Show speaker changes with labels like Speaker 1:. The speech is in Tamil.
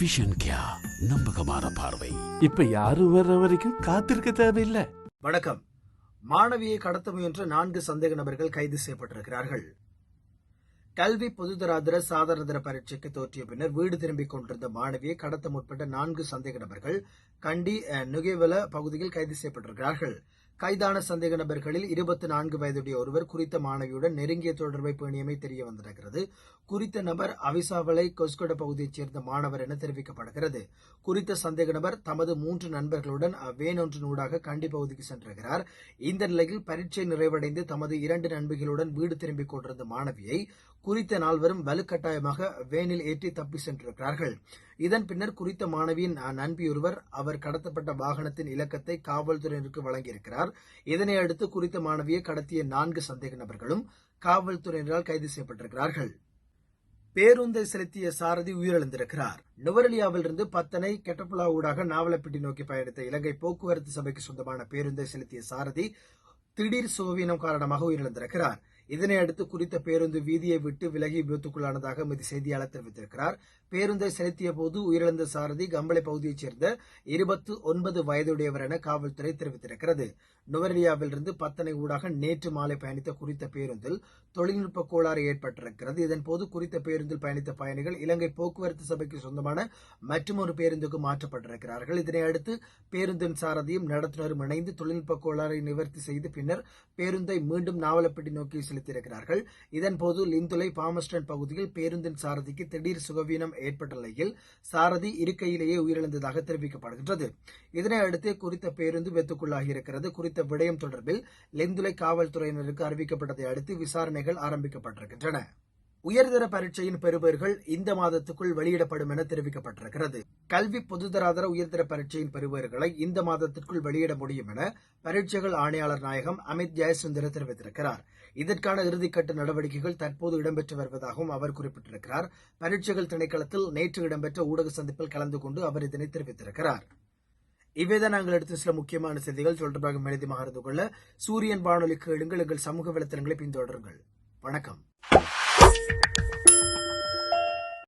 Speaker 1: விஷன் கியா நம்பகமான பார்வை.
Speaker 2: இப்ப யாரும் வர்ற வரைக்கும் காத்திருக்க தேவையில்லை.
Speaker 3: வணக்கம். மாணவியை கடத்த முயன்ற நான்கு சந்தேக நபர்கள் கைது செய்யப்பட்டிருக்கிறார்கள். கல்வி பொதுதராதர சாதாரணதர பரீட்சைக்கு தோற்றிய பின்னர் வீடு திரும்பிக் கொண்டிருந்த மாணவியை கடத்த முற்பட்ட நான்கு சந்தேக நபர்கள் கண்டி அஹ், நுகேவல பகுதியில் கைது செய்யப்பட்டிருக்கிறார்கள். கைதான சந்தேக நபர்களில் இருபத்தி நான்கு வயதுடைய ஒருவர் குறித்த மாணவியுடன் நெருங்கிய தொடர்பை பேணியமை தெரிய வந்திருக்கிறது குறித்த நபர் அவிசாவளை கொஸ்கொட பகுதியைச் சேர்ந்த மாணவர் என தெரிவிக்கப்படுகிறது. குறித்த சந்தேக நபர் தமது மூன்று நண்பர்களுடன் வேன் ஒன்றினூடாக கண்டி பகுதிக்கு சென்றிருக்கிறார். இந்த நிலையில் பரீட்சை நிறைவடைந்து தமது இரண்டு நண்பிகளுடன் வீடு திரும்பிக் கொண்டிருந்த மாணவியை குறித்த நால்வரும் வலுக்கட்டாயமாக வேனில் ஏற்றி தப்பி சென்றிருக்கிறார்கள். இதன் பின்னர் குறித்த மாணவியின் நண்பியொருவர் அவர் கடத்தப்பட்ட வாகனத்தின் இலக்கத்தை காவல்துறையினருக்கு வழங்கியிருக்கிறார். இதனை அடுத்து குறித்த மாணவியை கடத்திய நான்கு சந்தேக நபர்களும் காவல்துறையினரால் கைது செய்யப்பட்டிருக்கிறார்கள். பேருந்தை செலுத்திய சாரதி உயிரிழந்திருக்கிறார். நுவரெலியாவிலிருந்து பத்தனை கெட்டப்புலா ஊடாக நாவலப்பிட்டி நோக்கி பயணித்த இலங்கை போக்குவரத்து சபைக்கு சொந்தமான பேருந்தை செலுத்திய சாரதி திடீர் சுகவீனம் காரணமாக உயிரிழந்திருக்கிறார். இதனை அடுத்து குறித்த பேருந்து வீதியை விட்டு விலகி விபத்துக்குள்ளானதாக எமது செய்தியாளர் தெரிவித்திருக்கிறார். பேருந்தை செலுத்திய போது உயிரிழந்த சாரதி கம்பளை பகுதியைச் சேர்ந்த இருபத்து ஒன்பது வயதுடையவர் என காவல்துறை தெரிவித்திருக்கிறது. நுவரெலியாவிலிருந்து பத்தனை ஊடாக நேற்று மாலை பயணித்த குறித்த பேருந்தில் தொழில்நுட்ப கோளாறு ஏற்பட்டிருக்கிறது. இதன்போது குறித்த பேருந்தில் பயணித்த பயணிகள் இலங்கை போக்குவரத்து சபைக்கு சொந்தமான மற்றொரு பேருந்துக்கு மாற்றப்பட்டிருக்கிறார்கள். இதனை அடுத்து பேருந்தின் சாரதியும் நடத்துனரும் இணைந்து தொழில்நுட்ப கோளாறை நிவர்த்தி செய்து பின்னர் பேருந்தை மீண்டும் நாவலப்பட்டி நோக்கி செலுத்தியிருக்கிறார்கள். இதன்போது லிந்துலை பாமஸ்டன் பகுதியில் பேருந்தின் சாரதிக்கு திடீர் சுகவீனம் ஏற்பட்ட நிலையில் சாரதி இருக்கையிலேயே உயிரிழந்ததாக தெரிவிக்கப்படுகின்றது. இதனை அடுத்து குறித்த பேருந்து வெத்துக்குள்ளாகி இருக்கிறது குறித்த விடயம் தொடர்பில் லெந்துலை காவல்துறையினருக்கு அறிவிக்கப்பட்டதை அடுத்து விசாரணைகள் ஆரம்பிக்கப்பட்டிருக்கின்றன. உயர்தர பரீட்சையின் பெறுபேறுகள் இந்த மாதத்துக்குள் வெளியிடப்படும் என தெரிவிக்கப்பட்டிருக்கிறது. கல்வி பொதுதராதர உயர்தர பரீட்சையின் பெறுபவர்களை இந்த மாதத்திற்குள் வெளியிட முடியும் என பரீட்சைகள் ஆணையாளர் நாயகம் அமித் ஜெயசுந்தர தெரிவித்திருக்கிறார். இதற்கான இறுதிக்கட்ட நடவடிக்கைகள் தற்போது இடம்பெற்று வருவதாகவும் அவர் குறிப்பிட்டிருக்கிறார். பரீட்சைகள் திணைக்களத்தில் நேற்று இடம்பெற்ற ஊடக சந்திப்பில் கலந்து கொண்டு அவர் இதனை தெரிவித்திருக்கிறார். இவைதான் நாங்கள் எடுத்த சில முக்கியமான செய்திகள். தொடர்பாக மெழுதி மகர்ந்து கொள்ள சூரியன் வானொலிக்கு எழுங்கள் எங்கள் சமூக வலைத்தளங்களை பின்தொடருங்கள். வணக்கம்.